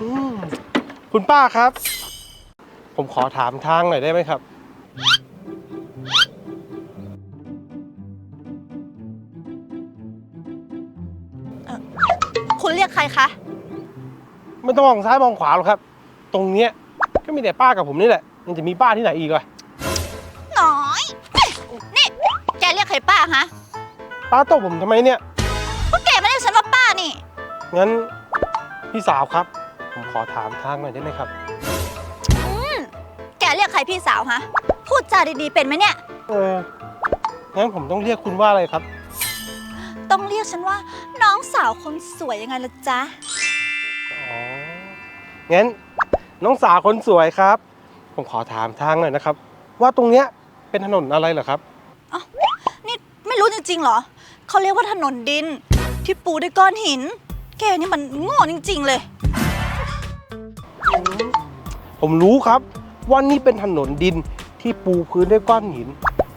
อืมคุณป้าครับ ผมขอถามทางหน่อยได้ไหมครับ คุณเรียกใครคะ ไม่ต้องมองซ้ายมองขวาหรอกครับ ตรงเนี้ยก็มีแต่ป้ากับผมนี่แหละ มันจะมีป้าที่ไหนอีกอะหน้อย นี่ แกเรียกใครป้าฮะป้าตบผมทำไมเนี่ย ก็แกไม่เรียกฉันว่าป้านี่ งั้น พี่สาวครับ ผมขอถามทางหน่อยได้ไหมครับแกเรียกใครพี่สาวฮะ พูดจาดีๆเป็นไหมเนี่ย เอองั้นผมต้องเรียกคุณว่าอะไรครับ ต้องเรียกฉันว่า น้องสาวคนสวยยังไงล่ะจ๊ะ อ๋อ งั้นน้องสาวคนสวยครับ ผมขอถามทางหน่อยนะครับ ว่าตรงเนี้ยเป็นถนนอะไรเหรอครับ นี่ไม่รู้จริงๆเหรอ เขาเรียกว่าถนนดิน ที่ปูด้วยก้อนหิน แกนี่มันโง่จริง ๆ เลย ผมรู้ครับว่านี่เป็นถนนดินที่ปูพื้นด้วยก้อนหิน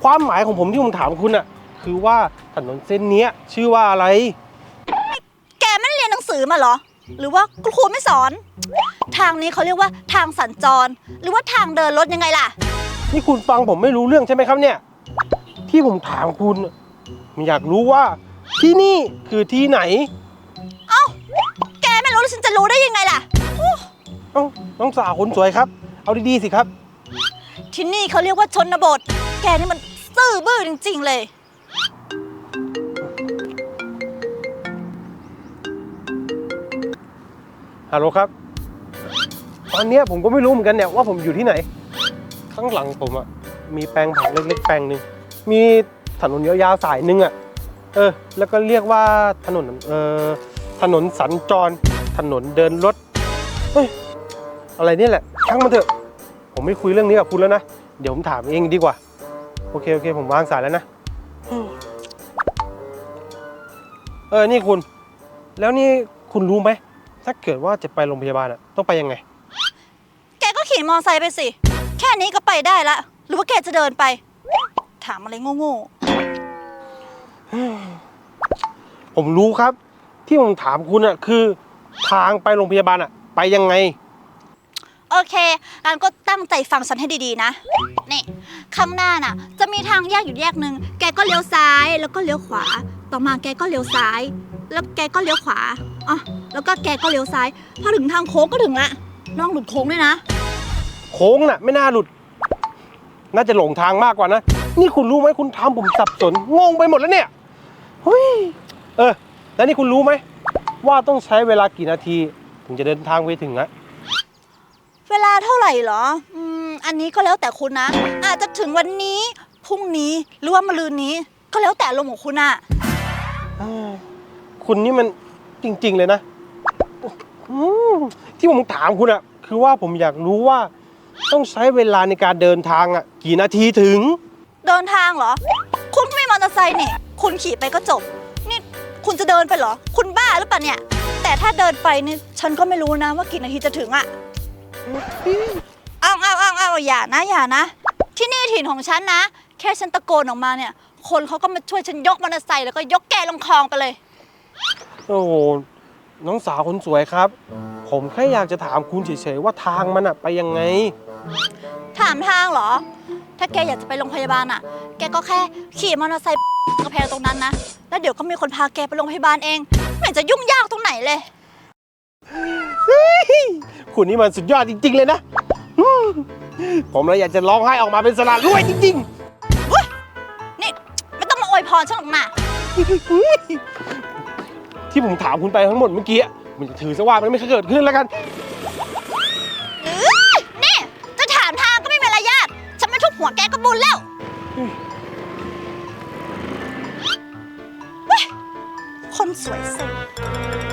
ความหมายของผมที่ผมถามคุณอะคือว่าถนนเส้นเนี้ยชื่อว่าอะไร แกไม่ได้เรียนหนังสือมาเหรอ หรือว่าครูไม่สอน ทางนี้เขาเรียกว่าทางสัญจร หรือว่าทางเดินรถยังไงล่ะ นี่คุณฟังผมไม่รู้เรื่องใช่ไหมครับเนี่ย ที่ผมถามคุณผมอยากรู้ว่าที่นี่คือที่ไหนเอ้า แกไม่รู้แล้วฉันจะรู้ได้ยังไงล่ะ เอ้าน้องสาวคนสวยครับ เอาดีๆสิครับ ที่นี่เขาเรียกว่าชนบท แกนี่มันซื่อบื้อจริง ๆ เลย ฮัลโหลครับ ตอนเนี้ยผมก็ไม่รู้เหมือนกันเนี่ยว่าผมอยู่ที่ไหน ข้างหลังผมอะมีแปลงผักเล็กๆแปลงหนึ่ง มีถนนยาวๆสายหนึ่งอะเออ แล้วก็เรียกว่าถนนเออถนนสัญจร ถนนเดินรถเฮ้ยอะไรเนี่ยแหละช่างมันเถอะ ผมไม่คุยเรื่องนี้กับคุณแล้วนะ เดี๋ยวผมถามเองดีกว่า โอเคโอเค ผมวางสายแล้วนะ เออ นี่คุณ แล้วนี่คุณรู้ไหม ถ้าเกิดว่าจะไปโรงพยาบาลอะต้องไปยังไง แกก็ขี่มอไซค์ไปสิ แค่นี้ก็ไปได้ละ หรือว่าแกจะเดินไป ถามอะไรโง่ผมรู้ครับ ที่ผมถามคุณอะคือ ทางไปโรงพยาบาลอะไปยังไงๆโอเคงั้นก็ตั้งใจฟังฉันให้ดีๆนะ นี่ ข้างหน้าน่ะ จะมีทางแยกอยู่แยกหนึ่ง แกก็เลี้ยวซ้าย แล้วก็เลี้ยวขวา ต่อมาแกก็เลี้ยวซ้าย แล้วแกก็เลี้ยวขวาอ๋อแล้วก็แกก็เลี้ยวซ้าย พอถึงทางโค้งก็ถึงละลองหลุดโค้งด้วยนะ โค้งน่ะ ไม่น่าหลุด น่าจะหลงทางมากกว่านะ นี่คุณรู้ไหมคุณทำผมสับสนงงไปหมดแล้วเนี่ยเฮ้ยเออแล้วนี่คุณรู้ไหม ว่าต้องใช้เวลากี่นาที ถึงจะเดินทางไปถึงอะเวลาเท่าไหร่เหรอ อืม อันนี้ก็แล้วแต่คุณนะ อาจจะถึงวันนี้ พรุ่งนี้ หรือว่ามะรืนนี้ ก็แล้วแต่ลมณ์ของคุณอะเอ้ยคุณนี่มันจริง ๆ เลยนะอืมที่ผมถามคุณอะคือว่าผมอยากรู้ว่า ต้องใช้เวลาในการเดินทางอะกี่นาทีถึง เดินทางเหรอ คุณก็ไม่มอเตอร์ไซค์นี่ คุณขี่ไปก็จบนี่ คุณจะเดินไปเหรอ คุณบ้าหรือเปล่าเนี่ย แต่ถ้าเดินไปนี่ฉันก็ไม่รู้นะว่ากี่นาทีจะถึงอะเอาเอาเอาเอาอย่านะอย่านะ ที่นี่ถิ่นของฉันนะ แค่ฉันตะโกนออกมาเนี่ย คนเขาก็มาช่วยฉันยกมอเตอร์ไซค์แล้วก็ยกแกลงคลองไปเลย โอ้โหน้องสาวคนสวยครับ ผมแค่อยากจะถามคุณเฉยๆว่าทางมันอะไปยังไง ถามทางเหรอ ถ้าแกอยากจะไปโรงพยาบาลอะแกก็แค่ขี่มอเตอร์ไซค์ กระแพงตรงนั้นนะ แล้วเดี๋ยวก็มีคนพาแกไปโรงพยาบาลเอง ไม่เห็นจะยุ่งยากตรงไหนเลย คุณนี่มันสุดยอดจริง ๆ เลยนะอืมผมเลยอยากจะร้องไห้ออกมาเป็นสลารด้วยจริง นี่ไม่ต้องมาอวยพรฉันหรอกนะๆ ที่ผมถามคุณไปทั้งหมดเมื่อกี้อะมันจะถือซะว่ามันไม่เคยเกิดขึ้นแล้วกัน เอ้ยนี่จะถามทางก็ไม่มีมารยาทฉันไม่ทุบหัวแกก็บุญแล้ว 水性。